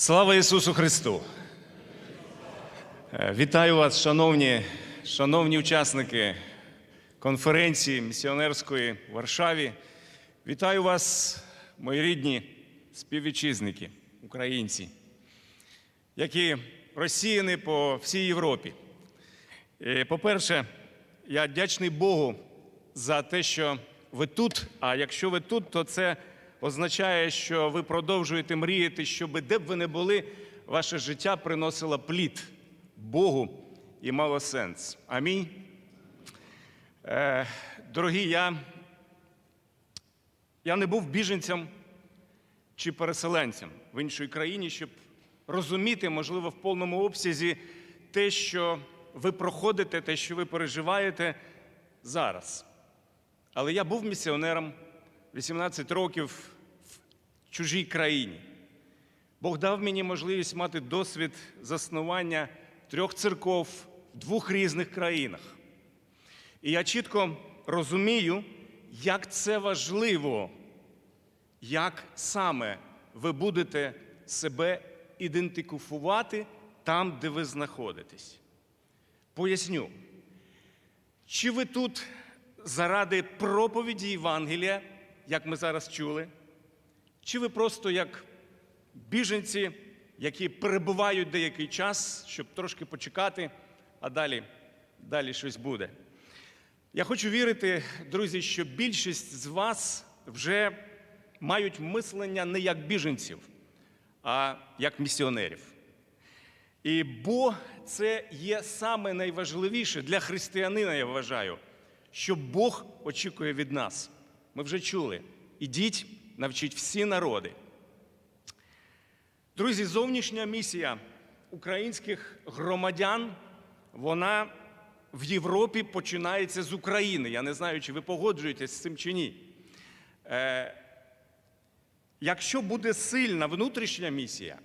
Слава Ісусу Христу! Е, Вітаю вас, шановні, шановні учасники конференції місіонерської в Варшаві. Вітаю вас, мої рідні співвітчизники, українці, які розсіяні по всій Європі. Е, По-перше, я вдячний Богу за те, що ви тут. А якщо ви тут, то це означає, що ви продовжуєте мріяти, щоб де б ви не були, ваше життя приносило плід Богу і мало сенс. Амінь. Е, дорогі, я, я не був біженцем чи переселенцем в іншій країні, щоб розуміти, можливо, в повному обсязі те, що ви проходите, те, що ви переживаєте зараз. Але я був місіонером 18 років в чужій країні. Бог дав мені можливість мати досвід заснування трьох церков в двох різних країнах. І я чітко розумію, як це важливо, як саме ви будете себе ідентифікувати там, де ви знаходитесь. Поясню, чи ви тут заради проповіді Євангелія, як ми зараз чули, чи ви просто як біженці, які перебувають деякий час, щоб трошки почекати, а далі, далі щось буде. Я хочу вірити, друзі, що більшість з вас вже мають мислення не як біженців, а як місіонерів. І бо це є саме найважливіше для християнина, я вважаю, що Бог очікує від нас. Ми вже чули. Ідіть, навчіть всі народи. Друзі, зовнішня місія українських громадян, вона в Європі починається з України. Я не знаю, чи ви погоджуєтесь з цим чи ні. Е, якщо буде сильна внутрішня місія,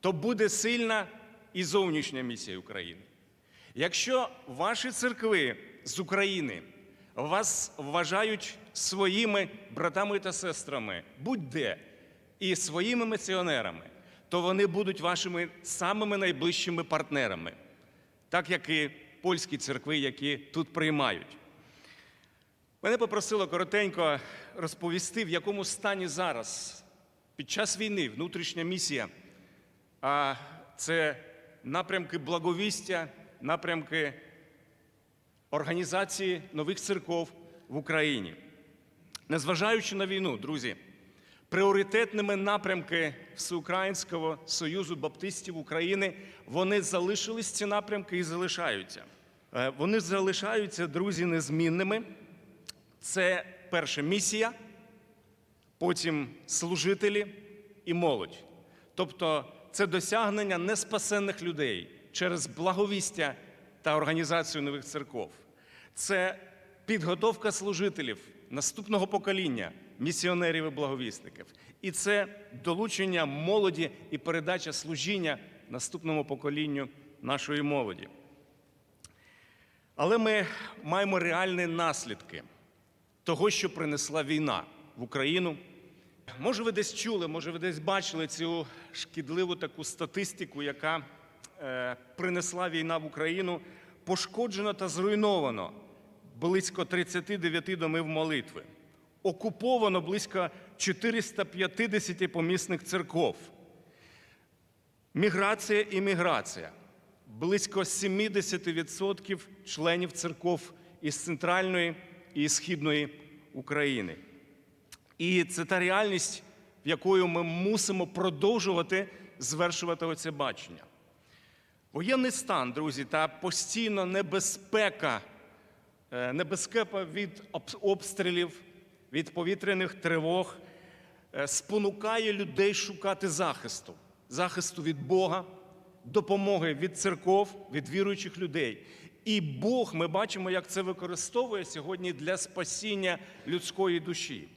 то буде сильна і зовнішня місія України. Якщо ваші церкви з України вас вважають своїми братами та сестрами, будь-де, і своїми місіонерами, то вони будуть вашими самими найближчими партнерами, так як і польські церкви, які тут приймають. Мене попросило коротенько розповісти, в якому стані зараз під час війни внутрішня місія. А це напрямки благовістя, напрямки організації нових церков в Україні. Незважаючи на війну, друзі, пріоритетними напрямки Всеукраїнського Союзу Баптистів України вони залишились ці напрямки і залишаються. Е, Вони залишаються, друзі, незмінними. Це перша місія, потім служителі і молодь. Тобто це досягнення неспасенних людей через благовістя та організацію нових церков. Це підготовка служителів наступного покоління, місіонерів і благовісників. І це долучення молоді і передача служіння наступному поколінню нашої молоді. Але ми маємо реальні наслідки того, що принесла війна в Україну. Може, ви десь чули, може, ви десь бачили цю шкідливу таку статистику, яка е, принесла війна в Україну. Пошкоджено та зруйновано близько 39 домів молитви. Окуповано близько 450 помісних церков. Міграція і міграція. Близько 70% членів церков із центральної і східної України. І це та реальність, в якою ми мусимо продовжувати звершувати оце бачення. Воєнний стан, друзі, та постійно небезпека, небезпека від обстрілів, від повітряних тривог е, спонукає людей шукати захисту, захисту від Бога, допомоги від церков, від віруючих людей. І Бог, ми бачимо, як це використовує сьогодні для спасіння людської душі.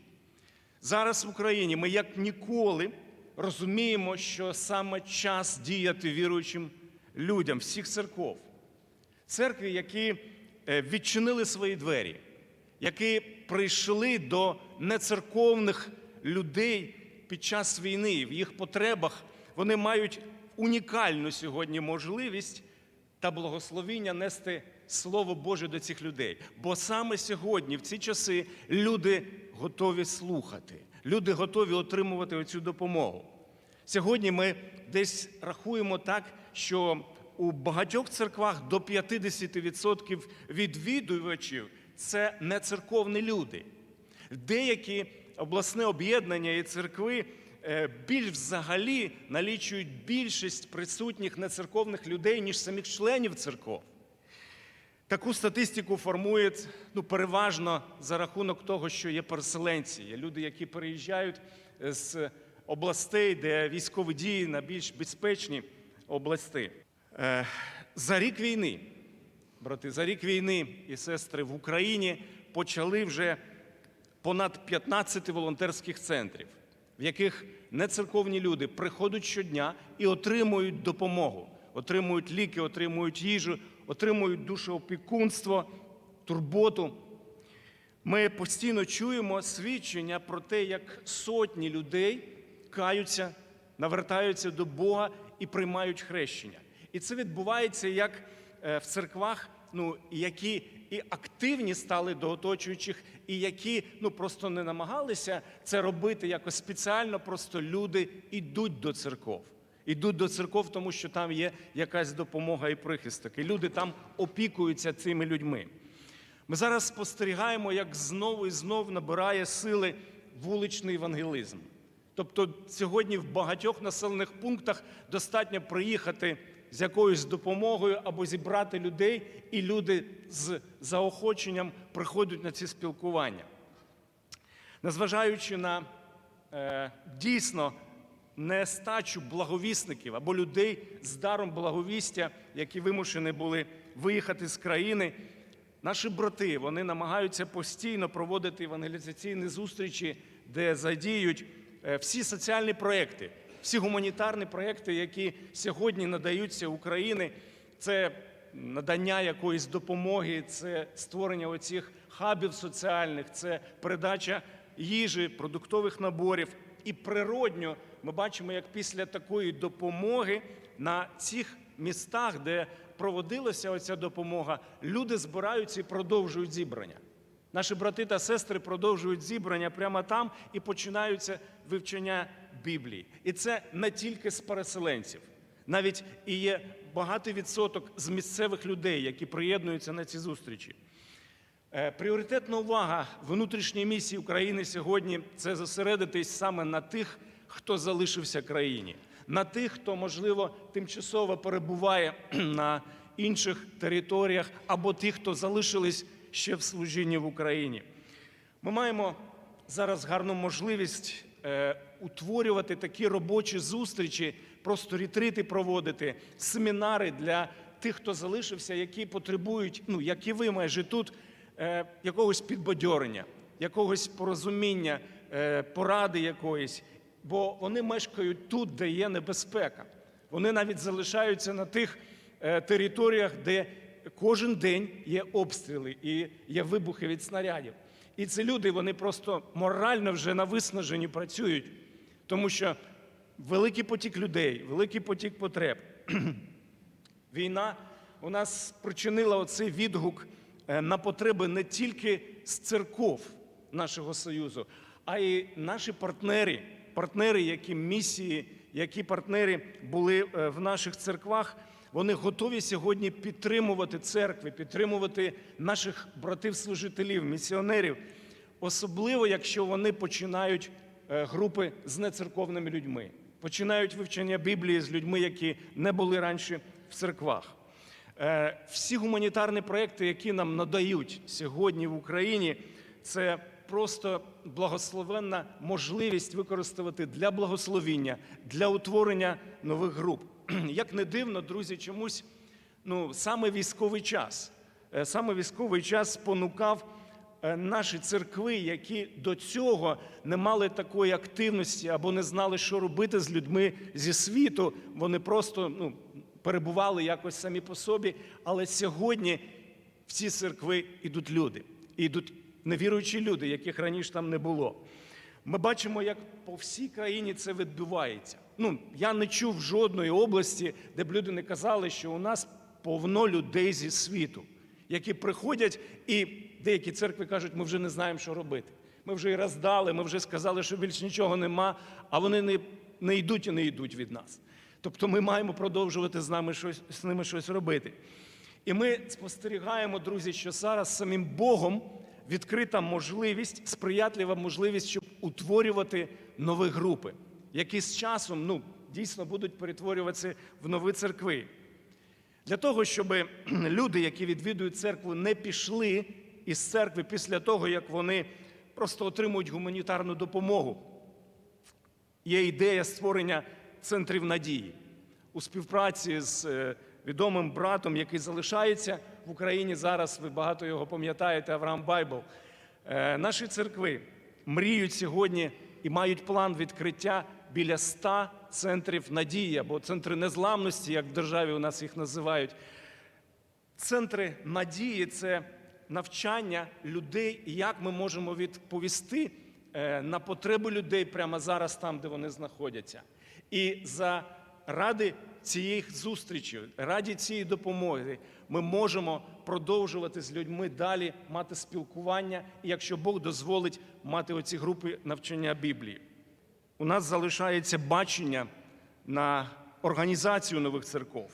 Зараз в Україні ми як ніколи розуміємо, що саме час діяти віруючим людям всіх церков. Церкви, які е, відчинили свої двері, які прийшли до нецерковних людей під час війни, в їх потребах вони мають унікальну сьогодні можливість та благословіння нести Слово Боже до цих людей. Бо саме сьогодні, в ці часи, люди готові слухати, люди готові отримувати оцю допомогу. Сьогодні ми десь рахуємо так, що у багатьох церквах до 50% відвідувачів це не церковні люди. Деякі обласне об'єднання і церкви е, більш взагалі налічують більшість присутніх нецерковних людей, ніж самих членів церков. Таку статистику формують ну, переважно за рахунок того, що є переселенці, є люди, які переїжджають з областей, де військові дії на більш безпечні області. Е, За рік війни, брати, за рік війни і сестри в Україні почали вже понад 15 волонтерських центрів, в яких нецерковні люди приходять щодня і отримують допомогу, отримують ліки, отримують їжу, отримують душеопікунство, турботу. Ми постійно чуємо свідчення про те, як сотні людей каються, навертаються до Бога і приймають хрещення. І це відбувається як е, в церквах, ну, які і активні стали до оточуючих, і які ну, просто не намагалися це робити якось спеціально, просто люди йдуть до церков. Йдуть до церков, тому що там є якась допомога і прихисток. І люди там опікуються цими людьми. Ми зараз спостерігаємо, як знову і знову набирає сили вуличний евангелізм. Тобто сьогодні в багатьох населених пунктах достатньо приїхати з якоюсь допомогою або зібрати людей, і люди з заохоченням приходять на ці спілкування. Незважаючи на е, дійсно нестачу благовісників або людей з даром благовістя, які вимушені були виїхати з країни, наші брати вони намагаються постійно проводити евангелізаційні зустрічі, де задіють е, всі соціальні проекти, всі гуманітарні проекти, які сьогодні надаються Україні. Це надання якоїсь допомоги, це створення оцих хабів соціальних, це передача їжі, продуктових наборів. І природньо ми бачимо, як після такої допомоги на цих містах, де проводилася оця допомога, люди збираються і продовжують зібрання. Наші брати та сестри продовжують зібрання прямо там і починаються вивчення Біблії. І це не тільки з переселенців, навіть і є багатий відсоток з місцевих людей, які приєднуються на ці зустрічі. Е, Пріоритетна увага внутрішньої місії України сьогодні це зосередитись саме на тих, хто залишився країні, на тих, хто, можливо, тимчасово перебуває на інших територіях, або тих, хто залишились ще в служінні в Україні. Ми маємо зараз гарну можливість утворювати такі робочі зустрічі, просто ретрити проводити, семінари для тих, хто залишився, які потребують, ну як і ви майже тут, е, якогось підбадьорення, якогось порозуміння, е, поради якоїсь, бо вони мешкають тут, де є небезпека. Вони навіть залишаються на тих е, територіях, де кожен день є обстріли і є вибухи від снарядів. І ці люди вони просто морально вже на виснаженні працюють, тому що великий потік людей, великий потік потреб. Війна у нас спричинила оцей відгук е, на потреби не тільки з церков нашого Союзу, а й наші партнери, партнери, які місії, які партнери були е, в наших церквах. Вони готові сьогодні підтримувати церкви, підтримувати наших братів-служителів, місіонерів, особливо якщо вони починають е, групи з нецерковними людьми, починають вивчення Біблії з людьми, які не були раніше в церквах. Е, Всі гуманітарні проекти, які нам надають сьогодні в Україні, це просто благословенна можливість використовувати для благословіння, для утворення нових груп. Як не дивно, друзі, чомусь ну, саме військовий час, е, саме військовий час спонукав е, наші церкви, які до цього не мали такої активності або не знали, що робити з людьми зі світу. Вони просто ну, перебували якось самі по собі. Але сьогодні в ці церкви йдуть люди, йдуть невіруючі люди, яких раніше там не було. Ми бачимо, як по всій країні це відбувається. Ну, я не чув жодної області, де б люди не казали, що у нас повно людей зі світу, які приходять, і деякі церкви кажуть, ми вже не знаємо, що робити. Ми вже і роздали, ми вже сказали, що більш нічого нема, а вони не, не йдуть і не йдуть від нас. Тобто ми маємо продовжувати з нами щось з ними щось робити. І ми спостерігаємо, друзі, що зараз самим Богом відкрита можливість, сприятлива можливість, щоб утворювати нові групи, які з часом ну, дійсно будуть перетворюватися в нові церкви. Для того, щоб люди, які відвідують церкву, не пішли із церкви після того, як вони просто отримують гуманітарну допомогу. Є ідея створення центрів надії у співпраці з е, відомим братом, який залишається в Україні зараз. Ви багато його пам'ятаєте, Авраам Байбл. Е, Наші церкви мріють сьогодні і мають план відкриття біля ста центрів надії або центри незламності, як в державі у нас їх називають. Центри надії це навчання людей, як ми можемо відповісти е, на потреби людей прямо зараз, там, де вони знаходяться. І заради цієї зустрічі, раді цієї допомоги, ми можемо продовжувати з людьми далі мати спілкування, і якщо Бог дозволить мати оці групи навчання Біблії. У нас залишається бачення на організацію нових церков.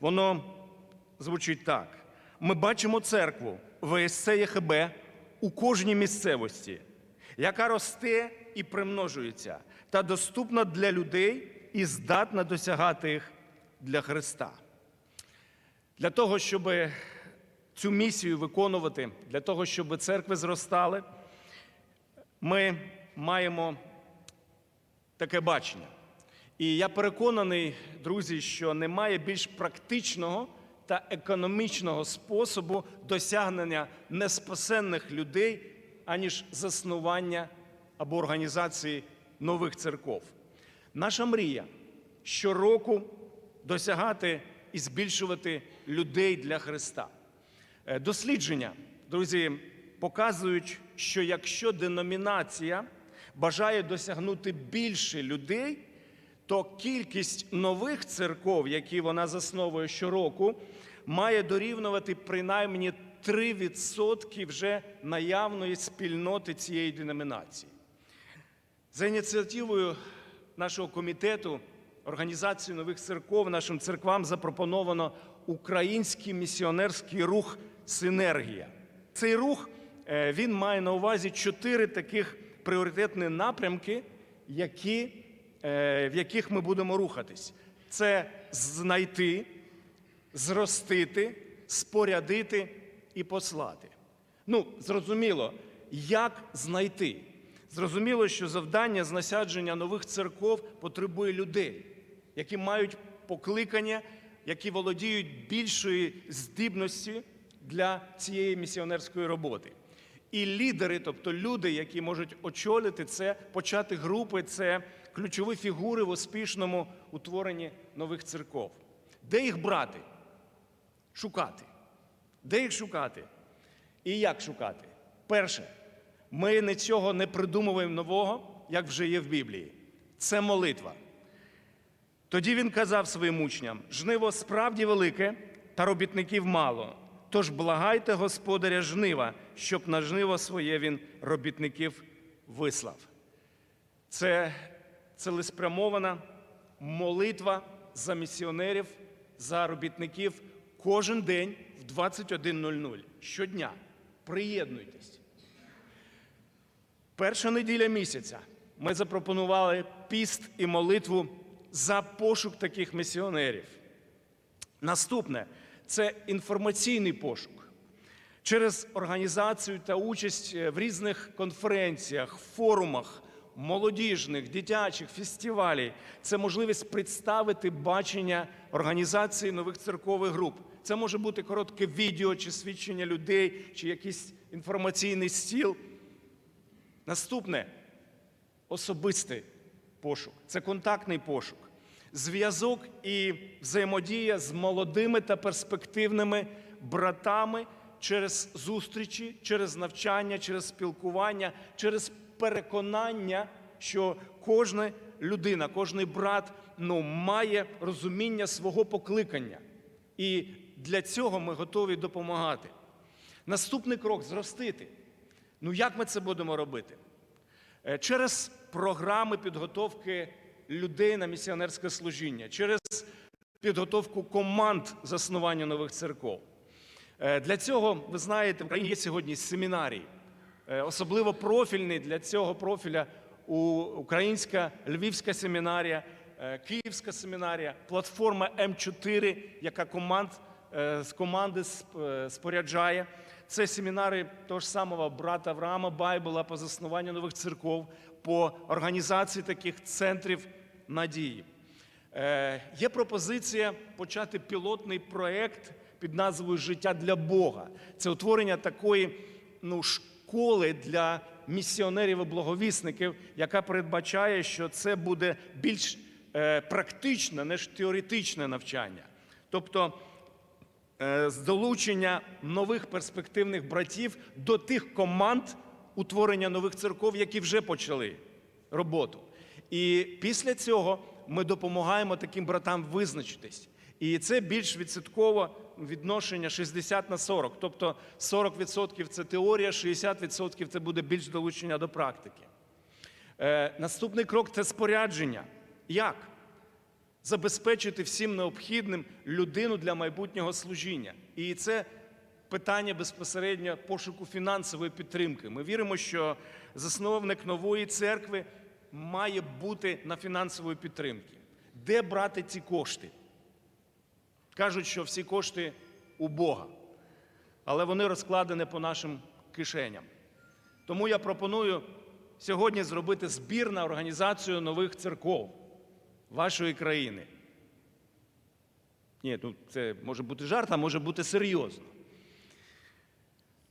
Воно звучить так: ми бачимо церкву ВСЦ ЄХБ у кожній місцевості, яка росте і примножується, та доступна для людей і здатна досягати їх для Христа. Для того, щоб цю місію виконувати, для того, щоб церкви зростали, ми маємо таке бачення. І я переконаний, друзі, що немає більш практичного та економічного способу досягнення неспасенних людей, аніж заснування або організації нових церков. Наша мрія щороку досягати і збільшувати людей для Христа. Е, Дослідження, друзі, показують, що якщо деномінація бажає досягнути більше людей, то кількість нових церков, які вона засновує щороку, має дорівнювати принаймні 3% вже наявної спільноти цієї деномінації. За ініціативою нашого комітету організації нових церков нашим церквам запропоновано український місіонерський рух Синергія. Цей рух е, він має на увазі чотири таких пріоритетні напрямки, які, е, в яких ми будемо рухатись. Це знайти, зростити, спорядити і послати. Ну, зрозуміло, як знайти. Зрозуміло, що завдання з насадження нових церков потребує людей, які мають покликання, які володіють більшою здібності для цієї місіонерської роботи. І лідери, тобто люди, які можуть очолити це, почати групи, це ключові фігури в успішному утворенні нових церков. Де їх брати? Шукати. Де їх шукати? І як шукати? Перше, ми нічого не придумуємо нового, як вже є в Біблії. Це молитва. Тоді він казав своїм учням: жниво справді велике, та робітників мало. Тож благайте господаря жнива, щоб на жниво своє він робітників вислав. Це цілеспрямована молитва за місіонерів, за робітників кожен день в 21.00 щодня. Приєднуйтесь. Перша неділя місяця ми запропонували піст і молитву за пошук таких місіонерів. Наступне це інформаційний пошук. Через організацію та участь в різних конференціях, форумах, молодіжних, дитячих, фестивалей. Це можливість представити бачення організації нових церкових груп. Це може бути коротке відео, чи свідчення людей, чи якийсь інформаційний стіл. Наступне особистий пошук, це контактний пошук, зв'язок і взаємодія з молодими та перспективними братами через зустрічі, через навчання, через спілкування, через переконання, що кожне людина, кожний брат ну, має розуміння свого покликання. І для цього ми готові допомагати. Наступний крок зростити. Ну як ми це будемо робити? Е, Через програми підготовки людей на місіонерське служіння, через підготовку команд заснування нових церков. Е, Для цього, ви знаєте, в Україні є сьогодні семінарії, Е, особливо профільний для цього профіля українська львівська семінарія, е, київська семінарія, платформа М4, яка команд, з команди споряджає. Це семінари того ж самого брата Авраама Байбула по заснуванню нових церков, по організації таких центрів надії. Є пропозиція почати пілотний проєкт під назвою Життя для Бога. Це утворення такої ну, школи для місіонерів і благовісників, яка передбачає, що це буде більш е, практичне, ніж теоретичне навчання. Тобто е, з долучення нових перспективних братів до тих команд утворення нових церков, які вже почали роботу. І після цього ми допомагаємо таким братам визначитись. І це більш відсотково відношення 60 на 40. Тобто 40% це теорія, 60% це буде більш долучення до практики. Е, наступний крок це спорядження. Як? забезпечити всім необхідним людину для майбутнього служіння. І це питання безпосередньо пошуку фінансової підтримки. Ми віримо, що засновник нової церкви має бути на фінансової підтримки. Де брати ці кошти? Кажуть, що всі кошти у Бога, але вони розкладені по нашим кишеням. Тому я пропоную сьогодні зробити збір на організацію нових церков вашої країни. Ні, ну це може бути жарт, а може бути серйозно.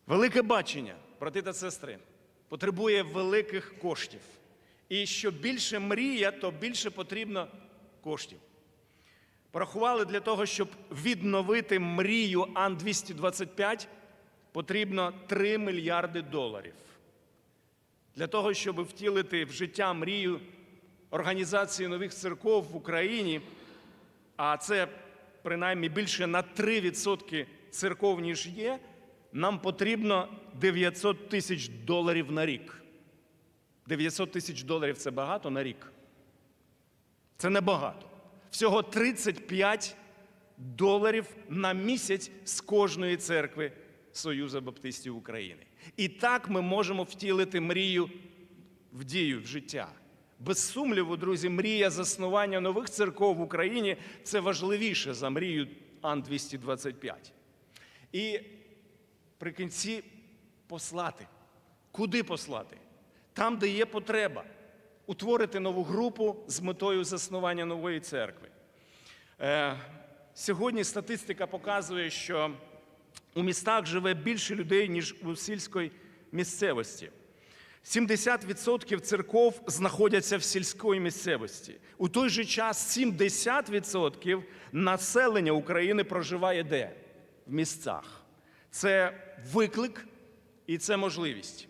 Велике бачення, брати та сестри, потребує великих коштів. І що більше мрія, то більше потрібно коштів. Порахували для того, щоб відновити мрію Ан-225, потрібно 3 мільярди доларів. Для того, щоб втілити в життя мрію організації нових церков в Україні, а це принаймні більше на 3% церков, ніж є, нам потрібно 900 тисяч доларів на рік. 900 тисяч доларів це багато на рік. Це небагато. Всього 35 доларів на місяць з кожної церкви Союзу Баптистів України. І так ми можемо втілити мрію в дію, в життя. Без сумніву, друзі, мрія заснування нових церков в Україні це важливіше за мрію Ан-225. І при кінці послати. Куди послати? Там, де є потреба. Утворити нову групу з метою заснування нової церкви. Е, сьогодні статистика показує, що у містах живе більше людей, ніж у сільській місцевості. 70% церков знаходяться в сільській місцевості. У той же час 70% населення України проживає де? В місцях. Це виклик і це можливість.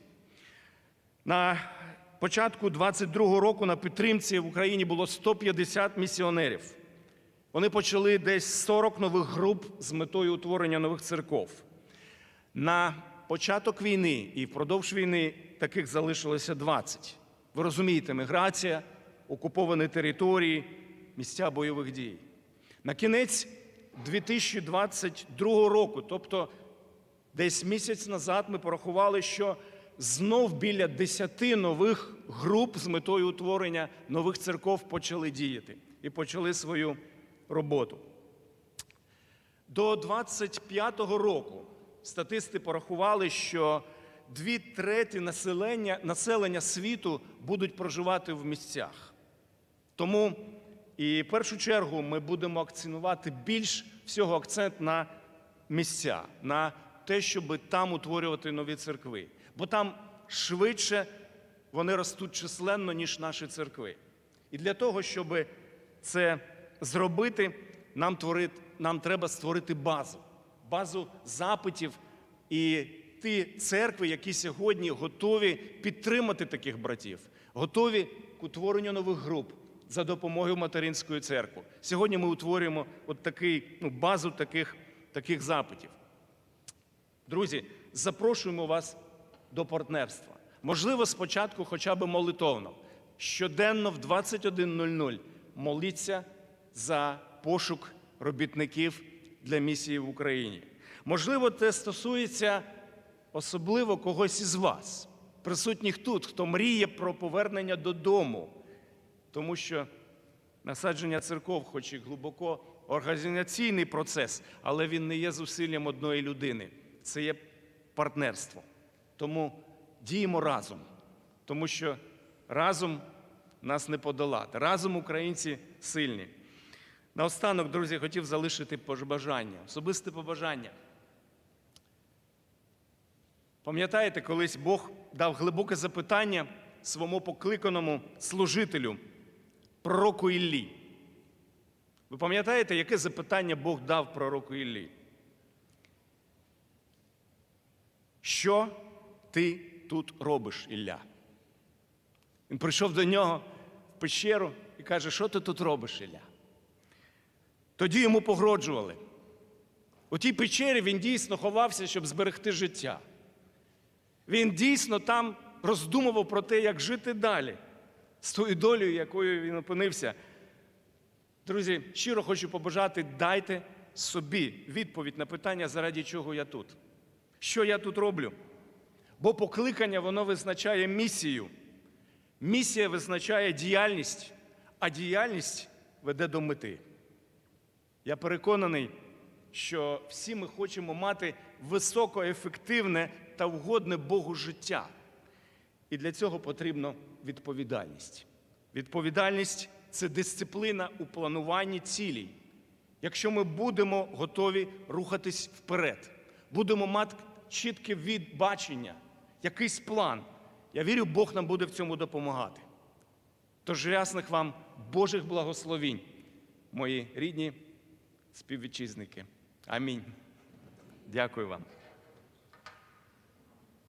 На початку 22-го року на підтримці в Україні було 150 місіонерів. Вони почали десь 40 нових груп з метою утворення нових церков. На початок війни і впродовж війни таких залишилося 20. Ви розумієте, міграція, окуповані території, місця бойових дій. На кінець 2022 року, тобто десь місяць назад, ми порахували, що знов біля 10 нових груп з метою утворення нових церков почали діяти і почали свою роботу. До 25-го року статисти порахували, що дві треті населення, населення світу будуть проживати в місцях. Тому і в першу чергу ми будемо акцентувати більш всього акцент на місця, на те, щоб там утворювати нові церкви. Бо там швидше вони ростуть численно, ніж наші церкви. І для того, щоб це зробити, нам, творити, нам треба створити базу, базу запитів і ті церкви, які сьогодні готові підтримати таких братів, готові к утворенню нових груп, за допомогою материнської церкви. Сьогодні ми утворюємо от такий, ну, базу таких, таких запитів. Друзі, запрошуємо вас до партнерства. Можливо, спочатку хоча б молитовно. Щоденно в 21.00 моліться за пошук робітників для місії в Україні. Можливо, це стосується особливо когось із вас, присутніх тут, хто мріє про повернення додому, тому що насадження церков, хоч і глибоко організаційний процес, але він не є зусиллям одної людини. Це є партнерство. Тому діємо разом, тому що разом нас не подолати. Разом українці сильні. Наостанок, друзі, хотів залишити побажання, особисте побажання. Пам'ятаєте, колись Бог дав глибоке запитання своєму покликаному служителю, пророку Іллі. Ви пам'ятаєте, яке запитання Бог дав пророку Іллі? Що ти тут робиш, Ілля? Він прийшов до нього в пещеру і каже, що ти тут робиш, Ілля? Тоді йому погроджували. У тій печері він дійсно ховався, щоб зберегти життя. Він дійсно там роздумував про те, як жити далі, з тою долею, якою він опинився. Друзі, щиро хочу побажати, дайте собі відповідь на питання, заради чого я тут. Що я тут роблю? Бо покликання воно визначає місію. Місія визначає діяльність, а діяльність веде до мети. Я переконаний, що всі ми хочемо мати високоефективне та вгодне Богу життя. І для цього потрібна відповідальність. Відповідальність це дисципліна у плануванні цілей. Якщо ми будемо готові рухатись вперед, будемо мати чітке відбачення, якийсь план, я вірю, Бог нам буде в цьому допомагати. Тож рясних вам Божих благословінь, мої рідні співвітчизники. Амінь. Дякую вам.